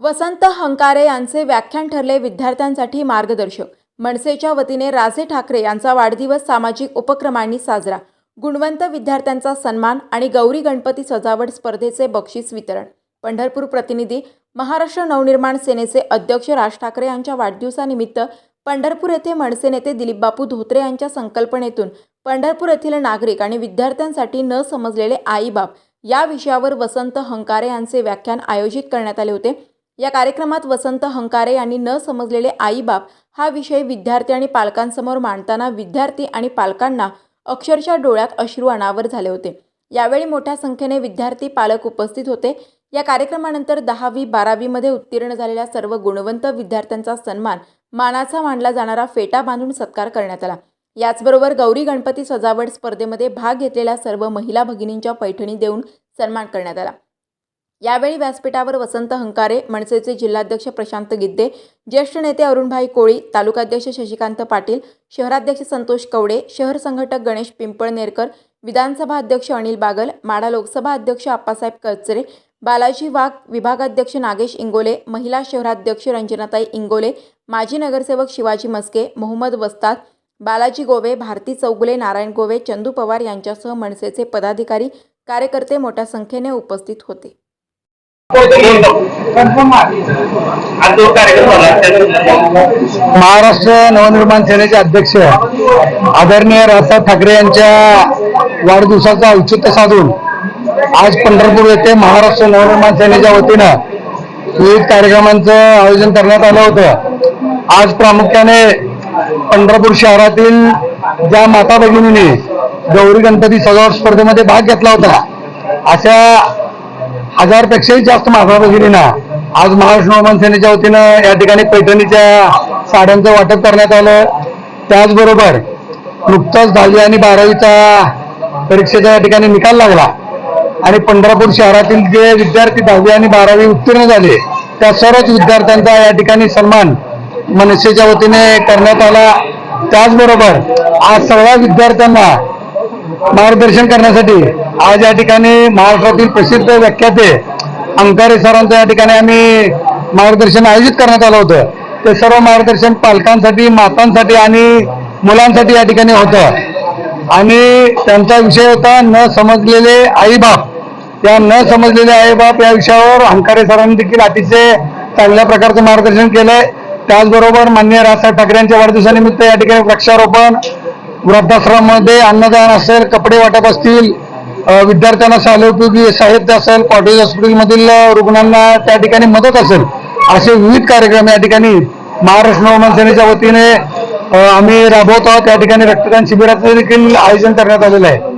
वसंत हंकारे यांचे व्याख्यान ठरले विद्यार्थ्यांसाठी मार्गदर्शक. मनसेच्या वतीने राजे ठाकरे यांचा वाढदिवस सामाजिक उपक्रमांनी साजरा. गुणवंत विद्यार्थ्यांचा सन्मान आणि गौरी गणपती सजावट स्पर्धेचे बक्षीस वितरण. पंढरपूर प्रतिनिधी महाराष्ट्र नवनिर्माण सेनेचे अध्यक्ष राज ठाकरे यांच्या वाढदिवसानिमित्त पंढरपूर येथे मनसे नेते दिलीपबापू धोत्रे यांच्या संकल्पनेतून पंढरपूर येथील नागरिक आणि विद्यार्थ्यांसाठी न समजलेले आईबाप या विषयावर वसंत हंकारे यांचे व्याख्यान आयोजित करण्यात आले होते. या कार्यक्रमात वसंत हंकारे यांनी न समजलेले आईबाप हा विषय विद्यार्थी आणि पालकांसमोर मांडताना विद्यार्थी आणि पालकांना अक्षरशः डोळ्यात अश्रू अनावर झाले होते. यावेळी मोठ्या संख्येने विद्यार्थी पालक उपस्थित होते. या कार्यक्रमानंतर दहावी बारावीमध्ये उत्तीर्ण झालेल्या सर्व गुणवंत विद्यार्थ्यांचा सन्मान मानाचा मानला जाणारा फेटा बांधून सत्कार करण्यात आला. याचबरोबर गौरी गणपती सजावट स्पर्धेमध्ये भाग घेतलेल्या सर्व महिला भगिनींच्या पैठणी देऊन सन्मान करण्यात आला. यावेळी व्यासपीठावर वसंत हंकारे मनसेचे जिल्हाध्यक्ष प्रशांत गिद्दे ज्येष्ठ नेते अरुणभाई कोळी तालुकाध्यक्ष शशिकांत पाटील शहराध्यक्ष संतोष कवडे शहर संघटक गणेश पिंपळनेरकर विधानसभा अध्यक्ष अनिल बागल माढा लोकसभा अध्यक्ष आप्पासाहेब कचरे बालाजी वाघ विभागाध्यक्ष नागेश इंगोले महिला शहराध्यक्ष रंजनाताई इंगोले माजी नगरसेवक शिवाजी मस्के मोहम्मद वस्ताद बालाजी गोवे भारती चौगुले नारायण गोवे चंदू पवार यांच्यासह मनसेचे पदाधिकारी कार्यकर्ते मोठ्या संख्येने उपस्थित होते आज जो कार्यक्रम झाला त्यात महाराष्ट्र नवनिर्माण सेनेचे अध्यक्ष आदरणीय राजसाहेब ठाकरे यांच्या वाढदिवसाचं औचित्य साधून आज पंढरपूर येथे महाराष्ट्र नवनिर्माण सेनेच्या वतीनं विविध कार्यक्रमांचं आयोजन करण्यात आलं होतं. आज प्रामुख्याने पंढरपूर शहरातील ज्या माता भगिनींनी गौरी गणपती सजावट स्पर्धेमध्ये भाग घेतला होता अशा हजारपेक्षाही जास्त माता भगिनींना आज महाराष्ट्र नवमान सेनेच्या वतीनं या ठिकाणी पैठणीच्या साड्यांचं वाटप करण्यात आलं. त्याचबरोबर नुकताच दहावी आणि बारावीचा परीक्षेचा या ठिकाणी निकाल लागला. आणि पंढरपूर शहरातील जे विद्यार्थी दहावी आणि बारावी उत्तीर्ण झाले त्या सर्वच विद्यार्थ्यांचा या ठिकाणी सन्मान मनसेच्या वतीने करण्यात आला. त्याचबरोबर आज सगळ्या विद्यार्थ्यांना मार्गदर्शन करण्यासाठी आज या ठिकाणी महाराष्ट्रातील प्रसिद्ध व्याख्याते अंकारे सरांचं या ठिकाणी आम्ही मार्गदर्शन आयोजित करण्यात आलं होतं. ते सर्व मार्गदर्शन पालकांसाठी मातांसाठी आणि मुलांसाठी या ठिकाणी होतं. आणि त्यांचा विषय होता न समजलेले आईबाप. त्या न समजलेले आईबाप या विषयावर अंकारे सरांनी देखील अतिशय चांगल्या प्रकारचं मार्गदर्शन केलंय. त्याचबरोबर मान्य राजसाहेब ठाकरे यांच्या वाढदिवसानिमित्त या ठिकाणी वृक्षारोपण वृद्धाश्रममध्ये अन्नदान असेल कपडे वाटप असतील विद्यार्थ्यांना शालेय उपयोगी साहित्य असेल कॉटेज हॉस्पिटलमधील रुग्णांना त्या ठिकाणी मदत असेल असे विविध कार्यक्रम या ठिकाणी महाराष्ट्र नवमान सेनेच्या वतीने आम्ही राबवत. आहोत त्या ठिकाणी रक्तदान शिबिराचं देखील आयोजन करण्यात आलेलं आहे.